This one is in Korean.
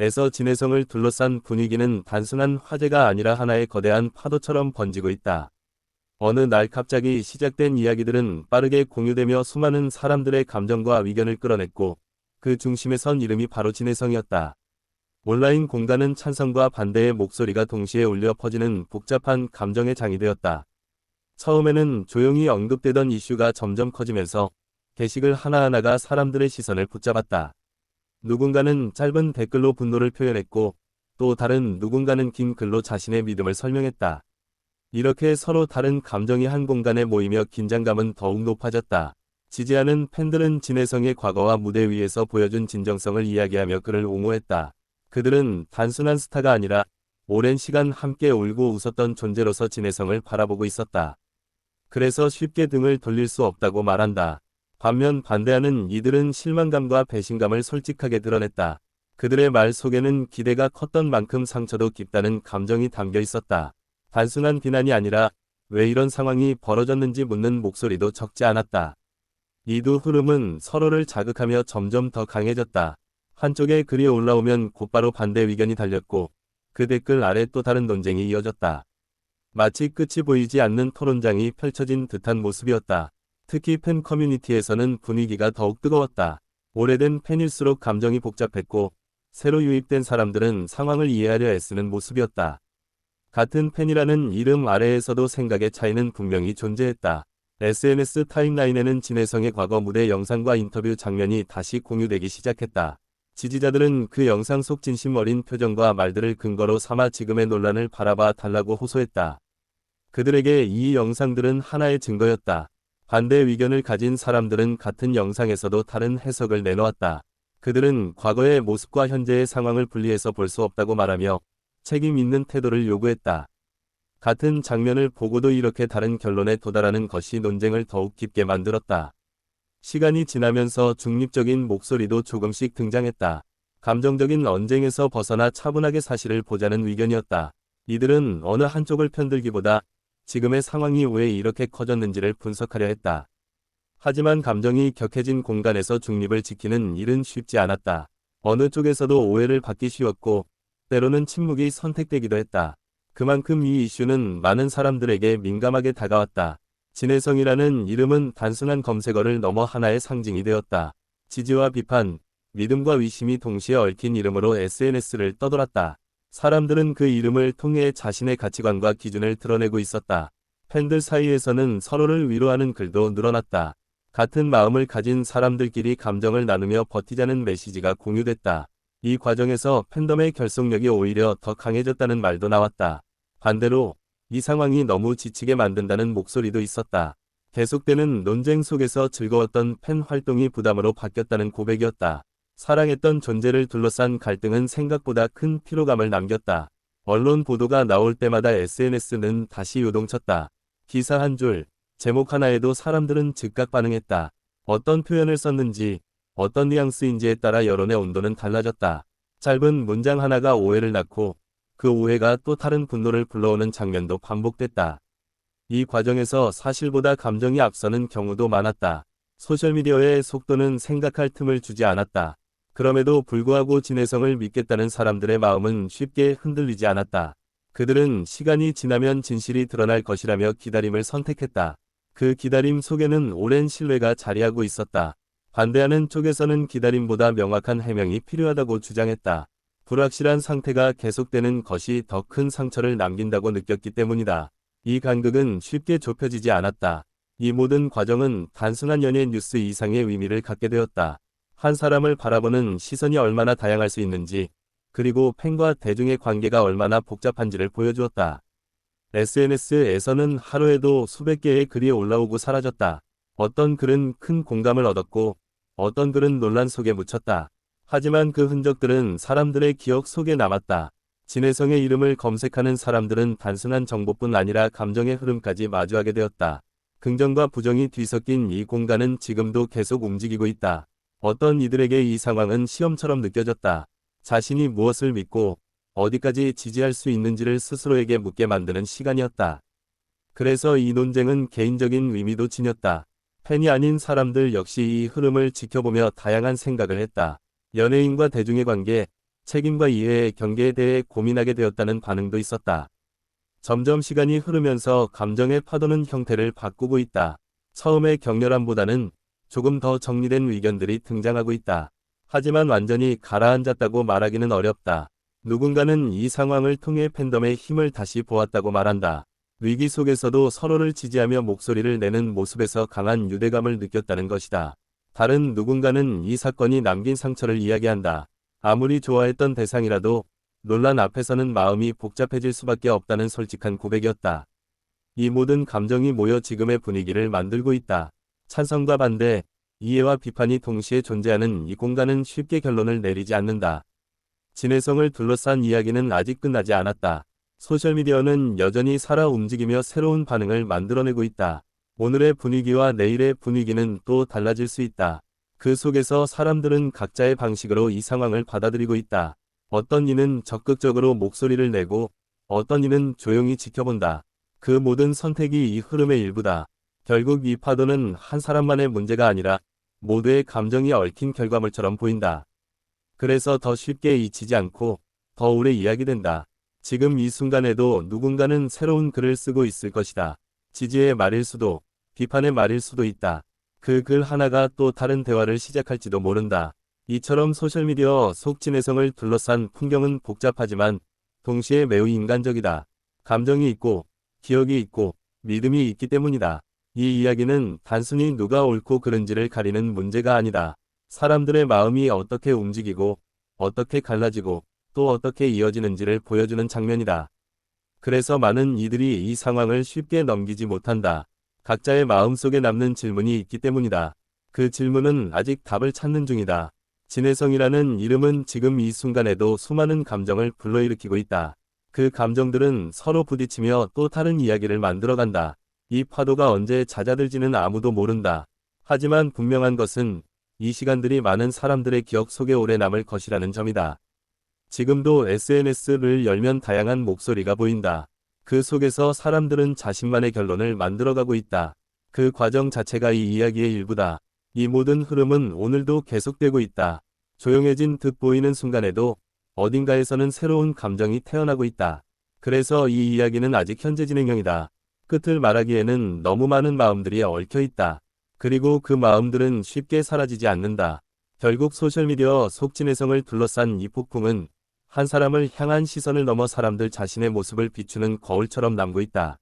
에서 진해성을 둘러싼 분위기는 단순한 화제가 아니라 하나의 거대한 파도처럼 번지고 있다. 어느 날 갑자기 시작된 이야기들은 빠르게 공유되며 수많은 사람들의 감정과 의견을 끌어냈고 그 중심에 선 이름이 바로 진해성이었다. 온라인 공간은 찬성과 반대의 목소리가 동시에 울려 퍼지는 복잡한 감정의 장이 되었다. 처음에는 조용히 언급되던 이슈가 점점 커지면서 게시글 하나하나가 사람들의 시선을 붙잡았다. 누군가는 짧은 댓글로 분노를 표현했고 또 다른 누군가는 긴 글로 자신의 믿음을 설명했다. 이렇게 서로 다른 감정이 한 공간에 모이며 긴장감은 더욱 높아졌다. 지지하는 팬들은 진해성의 과거와 무대 위에서 보여준 진정성을 이야기하며 그를 옹호했다. 그들은 단순한 스타가 아니라 오랜 시간 함께 울고 웃었던 존재로서 진해성을 바라보고 있었다. 그래서 쉽게 등을 돌릴 수 없다고 말한다. 반면 반대하는 이들은 실망감과 배신감을 솔직하게 드러냈다. 그들의 말 속에는 기대가 컸던 만큼 상처도 깊다는 감정이 담겨 있었다. 단순한 비난이 아니라 왜 이런 상황이 벌어졌는지 묻는 목소리도 적지 않았다. 이 두 흐름은 서로를 자극하며 점점 더 강해졌다. 한쪽에 글이 올라오면 곧바로 반대 의견이 달렸고 그 댓글 아래 또 다른 논쟁이 이어졌다. 마치 끝이 보이지 않는 토론장이 펼쳐진 듯한 모습이었다. 특히 팬 커뮤니티에서는 분위기가 더욱 뜨거웠다. 오래된 팬일수록 감정이 복잡했고 새로 유입된 사람들은 상황을 이해하려 애쓰는 모습이었다. 같은 팬이라는 이름 아래에서도 생각의 차이는 분명히 존재했다. SNS 타임라인에는 진해성의 과거 무대 영상과 인터뷰 장면이 다시 공유되기 시작했다. 지지자들은 그 영상 속 진심 어린 표정과 말들을 근거로 삼아 지금의 논란을 바라봐 달라고 호소했다. 그들에게 이 영상들은 하나의 증거였다. 반대 의견을 가진 사람들은 같은 영상에서도 다른 해석을 내놓았다. 그들은 과거의 모습과 현재의 상황을 분리해서 볼 수 없다고 말하며 책임 있는 태도를 요구했다. 같은 장면을 보고도 이렇게 다른 결론에 도달하는 것이 논쟁을 더욱 깊게 만들었다. 시간이 지나면서 중립적인 목소리도 조금씩 등장했다. 감정적인 언쟁에서 벗어나 차분하게 사실을 보자는 의견이었다. 이들은 어느 한쪽을 편들기보다 지금의 상황이 왜 이렇게 커졌는지를 분석하려 했다. 하지만 감정이 격해진 공간에서 중립을 지키는 일은 쉽지 않았다. 어느 쪽에서도 오해를 받기 쉬웠고 때로는 침묵이 선택되기도 했다. 그만큼 이 이슈는 많은 사람들에게 민감하게 다가왔다. 진해성이라는 이름은 단순한 검색어를 넘어 하나의 상징이 되었다. 지지와 비판, 믿음과 의심이 동시에 얽힌 이름으로 SNS를 떠돌았다. 사람들은 그 이름을 통해 자신의 가치관과 기준을 드러내고 있었다. 팬들 사이에서는 서로를 위로하는 글도 늘어났다. 같은 마음을 가진 사람들끼리 감정을 나누며 버티자는 메시지가 공유됐다. 이 과정에서 팬덤의 결속력이 오히려 더 강해졌다는 말도 나왔다. 반대로 이 상황이 너무 지치게 만든다는 목소리도 있었다. 계속되는 논쟁 속에서 즐거웠던 팬 활동이 부담으로 바뀌었다는 고백이었다. 사랑했던 존재를 둘러싼 갈등은 생각보다 큰 피로감을 남겼다. 언론 보도가 나올 때마다 SNS는 다시 요동쳤다. 기사 한 줄, 제목 하나에도 사람들은 즉각 반응했다. 어떤 표현을 썼는지, 어떤 뉘앙스인지에 따라 여론의 온도는 달라졌다. 짧은 문장 하나가 오해를 낳고 그 오해가 또 다른 분노를 불러오는 장면도 반복됐다. 이 과정에서 사실보다 감정이 앞서는 경우도 많았다. 소셜미디어의 속도는 생각할 틈을 주지 않았다. 그럼에도 불구하고 진해성을 믿겠다는 사람들의 마음은 쉽게 흔들리지 않았다. 그들은 시간이 지나면 진실이 드러날 것이라며 기다림을 선택했다. 그 기다림 속에는 오랜 신뢰가 자리하고 있었다. 반대하는 쪽에서는 기다림보다 명확한 해명이 필요하다고 주장했다. 불확실한 상태가 계속되는 것이 더 큰 상처를 남긴다고 느꼈기 때문이다. 이 간극은 쉽게 좁혀지지 않았다. 이 모든 과정은 단순한 연예 뉴스 이상의 의미를 갖게 되었다. 한 사람을 바라보는 시선이 얼마나 다양할 수 있는지, 그리고 팬과 대중의 관계가 얼마나 복잡한지를 보여주었다. SNS에서는 하루에도 수백 개의 글이 올라오고 사라졌다. 어떤 글은 큰 공감을 얻었고, 어떤 글은 논란 속에 묻혔다. 하지만 그 흔적들은 사람들의 기억 속에 남았다. 진해성의 이름을 검색하는 사람들은 단순한 정보뿐 아니라 감정의 흐름까지 마주하게 되었다. 긍정과 부정이 뒤섞인 이 공간은 지금도 계속 움직이고 있다. 어떤 이들에게 이 상황은 시험처럼 느껴졌다. 자신이 무엇을 믿고 어디까지 지지할 수 있는지를 스스로에게 묻게 만드는 시간이었다. 그래서 이 논쟁은 개인적인 의미도 지녔다. 팬이 아닌 사람들 역시 이 흐름을 지켜보며 다양한 생각을 했다. 연예인과 대중의 관계, 책임과 이해의 경계에 대해 고민하게 되었다는 반응도 있었다. 점점 시간이 흐르면서 감정의 파도는 형태를 바꾸고 있다. 처음의 격렬함보다는 조금 더 정리된 의견들이 등장하고 있다. 하지만 완전히 가라앉았다고 말하기는 어렵다. 누군가는 이 상황을 통해 팬덤의 힘을 다시 보았다고 말한다. 위기 속에서도 서로를 지지하며 목소리를 내는 모습에서 강한 유대감을 느꼈다는 것이다. 다른 누군가는 이 사건이 남긴 상처를 이야기한다. 아무리 좋아했던 대상이라도 논란 앞에서는 마음이 복잡해질 수밖에 없다는 솔직한 고백이었다. 이 모든 감정이 모여 지금의 분위기를 만들고 있다. 찬성과 반대, 이해와 비판이 동시에 존재하는 이 공간은 쉽게 결론을 내리지 않는다. 진해성을 둘러싼 이야기는 아직 끝나지 않았다. 소셜미디어는 여전히 살아 움직이며 새로운 반응을 만들어내고 있다. 오늘의 분위기와 내일의 분위기는 또 달라질 수 있다. 그 속에서 사람들은 각자의 방식으로 이 상황을 받아들이고 있다. 어떤 이는 적극적으로 목소리를 내고 어떤 이는 조용히 지켜본다. 그 모든 선택이 이 흐름의 일부다. 결국 이 파도는 한 사람만의 문제가 아니라 모두의 감정이 얽힌 결과물처럼 보인다. 그래서 더 쉽게 잊히지 않고 더 오래 이야기된다. 지금 이 순간에도 누군가는 새로운 글을 쓰고 있을 것이다. 지지의 말일 수도, 비판의 말일 수도 있다. 그 글 하나가 또 다른 대화를 시작할지도 모른다. 이처럼 소셜미디어 속진해성을 둘러싼 풍경은 복잡하지만 동시에 매우 인간적이다. 감정이 있고, 기억이 있고, 믿음이 있기 때문이다. 이 이야기는 단순히 누가 옳고 그른지를 가리는 문제가 아니다. 사람들의 마음이 어떻게 움직이고, 어떻게 갈라지고, 또 어떻게 이어지는지를 보여주는 장면이다. 그래서 많은 이들이 이 상황을 쉽게 넘기지 못한다. 각자의 마음속에 남는 질문이 있기 때문이다. 그 질문은 아직 답을 찾는 중이다. 진해성이라는 이름은 지금 이 순간에도 수많은 감정을 불러일으키고 있다. 그 감정들은 서로 부딪히며 또 다른 이야기를 만들어간다. 이 파도가 언제 잦아들지는 아무도 모른다. 하지만 분명한 것은 이 시간들이 많은 사람들의 기억 속에 오래 남을 것이라는 점이다. 지금도 SNS를 열면 다양한 목소리가 보인다. 그 속에서 사람들은 자신만의 결론을 만들어가고 있다. 그 과정 자체가 이 이야기의 일부다. 이 모든 흐름은 오늘도 계속되고 있다. 조용해진 듯 보이는 순간에도 어딘가에서는 새로운 감정이 태어나고 있다. 그래서 이 이야기는 아직 현재 진행형이다. 끝을 말하기에는 너무 많은 마음들이 얽혀 있다. 그리고 그 마음들은 쉽게 사라지지 않는다. 결국 소셜미디어 속진해성을 둘러싼 이 폭풍은 한 사람을 향한 시선을 넘어 사람들 자신의 모습을 비추는 거울처럼 남고 있다.